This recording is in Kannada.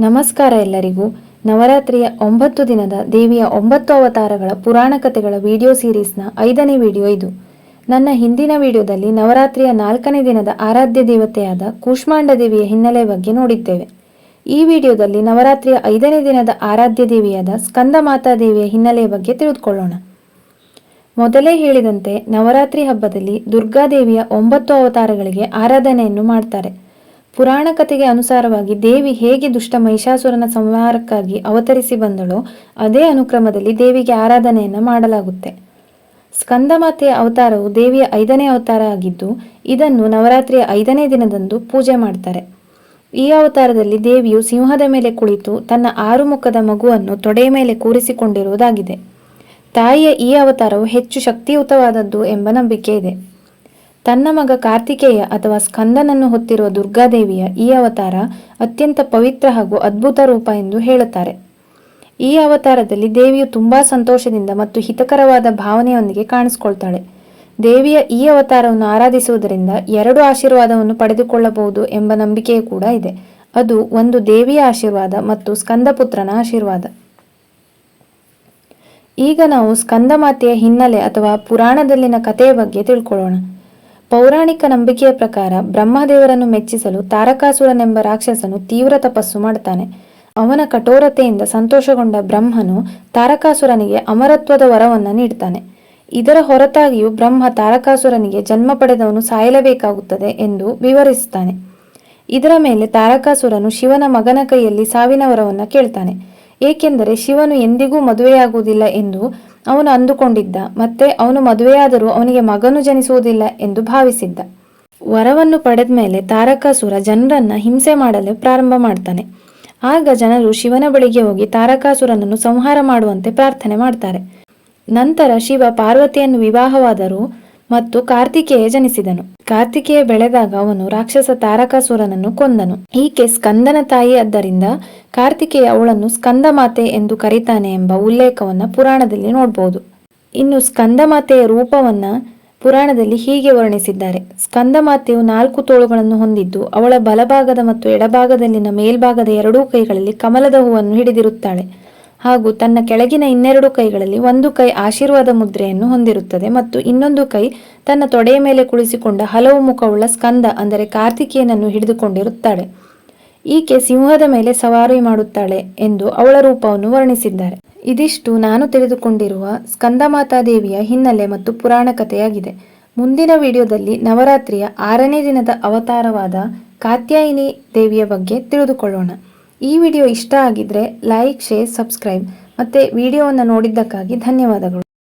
ನಮಸ್ಕಾರ ಎಲ್ಲರಿಗೂ. ನವರಾತ್ರಿಯ ಒಂಬತ್ತು ದಿನದ ದೇವಿಯ ಒಂಬತ್ತು ಅವತಾರಗಳ ಪುರಾಣ ಕಥೆಗಳ ವಿಡಿಯೋ ಸೀರೀಸ್ನ ಐದನೇ ವಿಡಿಯೋ ಇದು. ನನ್ನ ಹಿಂದಿನ ವಿಡಿಯೋದಲ್ಲಿ ನವರಾತ್ರಿಯ ನಾಲ್ಕನೇ ದಿನದ ಆರಾಧ್ಯ ದೇವತೆಯಾದ ಕೂಷ್ಮಾಂಡ ದೇವಿಯ ಹಿನ್ನೆಲೆ ಬಗ್ಗೆ ನೋಡಿದ್ದೇವೆ. ಈ ವಿಡಿಯೋದಲ್ಲಿ ನವರಾತ್ರಿಯ ಐದನೇ ದಿನದ ಆರಾಧ್ಯ ದೇವಿಯಾದ ಸ್ಕಂದ ಮಾತಾ ದೇವಿಯ ಹಿನ್ನೆಲೆಯ ಬಗ್ಗೆ ತಿಳಿದುಕೊಳ್ಳೋಣ. ಮೊದಲೇ ಹೇಳಿದಂತೆ ನವರಾತ್ರಿ ಹಬ್ಬದಲ್ಲಿ ದುರ್ಗಾದೇವಿಯ ಒಂಬತ್ತು ಅವತಾರಗಳಿಗೆ ಆರಾಧನೆಯನ್ನು ಮಾಡ್ತಾರೆ. ಪುರಾಣ ಕಥೆಗೆ ಅನುಸಾರವಾಗಿ ದೇವಿ ಹೇಗೆ ದುಷ್ಟ ಮಹಿಷಾಸುರನ ಸಂಹಾರಕ್ಕಾಗಿ ಅವತರಿಸಿ ಬಂದಳೋ ಅದೇ ಅನುಕ್ರಮದಲ್ಲಿ ದೇವಿಗೆ ಆರಾಧನೆಯನ್ನು ಮಾಡಲಾಗುತ್ತೆ. ಸ್ಕಂದಮಾತೆಯ ಅವತಾರವು ದೇವಿಯ ಐದನೇ ಅವತಾರ ಆಗಿದ್ದು, ಇದನ್ನು ನವರಾತ್ರಿಯ ಐದನೇ ದಿನದಂದು ಪೂಜೆ ಮಾಡ್ತಾರೆ. ಈ ಅವತಾರದಲ್ಲಿ ದೇವಿಯು ಸಿಂಹದ ಮೇಲೆ ಕುಳಿತು ತನ್ನ ಆರು ಮುಖದ ಮಗುವನ್ನು ತೊಡೆಯ ಮೇಲೆ ಕೂರಿಸಿಕೊಂಡಿರುವುದಾಗಿದೆ. ತಾಯಿಯ ಈ ಅವತಾರವು ಹೆಚ್ಚು ಶಕ್ತಿಯುತವಾದದ್ದು ಎಂಬ ನಂಬಿಕೆ ಇದೆ. ತನ್ನ ಮಗ ಕಾರ್ತಿಕೇಯ ಅಥವಾ ಸ್ಕಂದನನ್ನು ಹೊತ್ತಿರುವ ದುರ್ಗಾದೇವಿಯ ಈ ಅವತಾರ ಅತ್ಯಂತ ಪವಿತ್ರ ಹಾಗೂ ಅದ್ಭುತ ರೂಪ ಎಂದು ಹೇಳುತ್ತಾರೆ. ಈ ಅವತಾರದಲ್ಲಿ ದೇವಿಯು ತುಂಬಾ ಸಂತೋಷದಿಂದ ಮತ್ತು ಹಿತಕರವಾದ ಭಾವನೆಯೊಂದಿಗೆ ಕಾಣಿಸಿಕೊಳ್ತಾಳೆ. ದೇವಿಯ ಈ ಅವತಾರವನ್ನು ಆರಾಧಿಸುವುದರಿಂದ ಎರಡು ಆಶೀರ್ವಾದವನ್ನು ಪಡೆದುಕೊಳ್ಳಬಹುದು ಎಂಬ ನಂಬಿಕೆಯೂ ಕೂಡ ಇದೆ. ಅದು ಒಂದು ದೇವಿಯ ಆಶೀರ್ವಾದ ಮತ್ತು ಸ್ಕಂದಪುತ್ರನ ಆಶೀರ್ವಾದ. ಈಗ ನಾವು ಸ್ಕಂದಮಾತೆಯ ಹಿನ್ನೆಲೆ ಅಥವಾ ಪುರಾಣದಲ್ಲಿನ ಕಥೆಯ ಬಗ್ಗೆ ತಿಳ್ಕೊಳ್ಳೋಣ. ಪೌರಾಣಿಕ ನಂಬಿಕೆಯ ಪ್ರಕಾರ ಬ್ರಹ್ಮದೇವರನ್ನು ಮೆಚ್ಚಿಸಲು ತಾರಕಾಸುರನೆಂಬ ರಾಕ್ಷಸನು ತೀವ್ರ ತಪಸ್ಸು ಮಾಡ್ತಾನೆ. ಅವನ ಕಠೋರತೆಯಿಂದ ಸಂತೋಷಗೊಂಡ ಬ್ರಹ್ಮನು ತಾರಕಾಸುರನಿಗೆ ಅಮರತ್ವದ ವರವನ್ನು ನೀಡ್ತಾನೆ. ಇದರ ಹೊರತಾಗಿಯೂ ಬ್ರಹ್ಮ ತಾರಕಾಸುರನಿಗೆ ಜನ್ಮ ಪಡೆದವನು ಸಾಯಲೇಬೇಕಾಗುತ್ತದೆ ಎಂದು ವಿವರಿಸುತ್ತಾನೆ ಇದರ ಮೇಲೆ ತಾರಕಾಸುರನು ಶಿವನ ಮಗನ ಕೈಯಲ್ಲಿ ಸಾವಿನ ವರವನ್ನು ಕೇಳ್ತಾನೆ. ಏಕೆಂದರೆ ಶಿವನು ಎಂದಿಗೂ ಮದುವೆಯಾಗುವುದಿಲ್ಲ ಎಂದು ಅವನು ಅಂದುಕೊಂಡಿದ್ದ. ಮತ್ತೆ ಅವನು ಮದುವೆಯಾದರೂ ಅವನಿಗೆ ಮಗನು ಜನಿಸುವುದಿಲ್ಲ ಎಂದು ಭಾವಿಸಿದ್ದ. ವರವನ್ನು ಪಡೆದ ಮೇಲೆ ತಾರಕಾಸುರ ಜನರನ್ನ ಹಿಂಸೆ ಮಾಡಲು ಪ್ರಾರಂಭ ಮಾಡ್ತಾನೆ. ಆಗ ಜನರು ಶಿವನ ಬಳಿಗೆ ಹೋಗಿ ತಾರಕಾಸುರನನ್ನು ಸಂಹಾರ ಮಾಡುವಂತೆ ಪ್ರಾರ್ಥನೆ ಮಾಡ್ತಾರೆ. ನಂತರ ಶಿವ ಪಾರ್ವತಿಯನ್ನು ವಿವಾಹವಾದರು ಮತ್ತು ಕಾರ್ತಿಕೇಯ ಜನಿಸಿದನು. ಕಾರ್ತಿಕೇಯ ಬೆಳೆದಾಗ ಅವನು ರಾಕ್ಷಸ ತಾರಕಾಸುರನನ್ನು ಕೊಂದನು. ಈಕೆ ಸ್ಕಂದನ ತಾಯಿ ಆದ್ದರಿಂದ ಕಾರ್ತಿಕೇಯ ಅವಳನ್ನು ಸ್ಕಂದ ಮಾತೆ ಎಂದು ಕರೀತಾನೆ ಎಂಬ ಉಲ್ಲೇಖವನ್ನ ಪುರಾಣದಲ್ಲಿ ನೋಡಬಹುದು ಇನ್ನು ಸ್ಕಂದ ಮಾತೆಯ ರೂಪವನ್ನ ಪುರಾಣದಲ್ಲಿ ಹೀಗೆ ವರ್ಣಿಸಿದ್ದಾರೆ. ಸ್ಕಂದ ಮಾತೆಯು ನಾಲ್ಕು ತೋಳುಗಳನ್ನು ಹೊಂದಿದ್ದು, ಅವಳ ಬಲಭಾಗದ ಮತ್ತು ಎಡಭಾಗದಲ್ಲಿನ ಮೇಲ್ಭಾಗದ ಎರಡೂ ಕೈಗಳಲ್ಲಿ ಕಮಲದ ಹೂವನ್ನು ಹಿಡಿದಿರುತ್ತಾಳೆ. ಹಾಗೂ ತನ್ನ ಕೆಳಗಿನ ಇನ್ನೆರಡು ಕೈಗಳಲ್ಲಿ ಒಂದು ಕೈ ಆಶೀರ್ವಾದ ಮುದ್ರೆಯನ್ನು ಹೊಂದಿರುತ್ತದೆ ಮತ್ತು ಇನ್ನೊಂದು ಕೈ ತನ್ನ ತೊಡೆಯ ಮೇಲೆ ಕುಳಿಸಿಕೊಂಡ ಹಲವು ಮುಖವುಳ್ಳ ಸ್ಕಂದ, ಅಂದರೆ ಕಾರ್ತಿಕೇಯನನ್ನು ಹಿಡಿದುಕೊಂಡಿರುತ್ತಾಳೆ. ಈಕೆ ಸಿಂಹದ ಮೇಲೆ ಸವಾರಿ ಮಾಡುತ್ತಾಳೆ ಎಂದು ಅವಳ ರೂಪವನ್ನು ವರ್ಣಿಸಿದ್ದಾರೆ. ಇದಿಷ್ಟು ನಾನು ತಿಳಿದುಕೊಂಡಿರುವ ಸ್ಕಂದಮಾತಾ ದೇವಿಯ ಹಿನ್ನೆಲೆ ಮತ್ತು ಪುರಾಣ ಕಥೆಯಾಗಿದೆ. ಮುಂದಿನ ವಿಡಿಯೋದಲ್ಲಿ ನವರಾತ್ರಿಯ ಆರನೇ ದಿನದ ಅವತಾರವಾದ ಕಾತ್ಯಾಯಿನಿ ದೇವಿಯ ಬಗ್ಗೆ ತಿಳಿದುಕೊಳ್ಳೋಣ. ಈ ವಿಡಿಯೋ ಇಷ್ಟ ಆಗಿದ್ರೆ ಲೈಕ್ ಶೇರ್ ಸಬ್ಸ್ಕ್ರೈಬ್ ಮತ್ತು ವಿಡಿಯೋವನ್ನು ನೋಡಿದ್ದಕ್ಕಾಗಿ ಧನ್ಯವಾದಗಳು.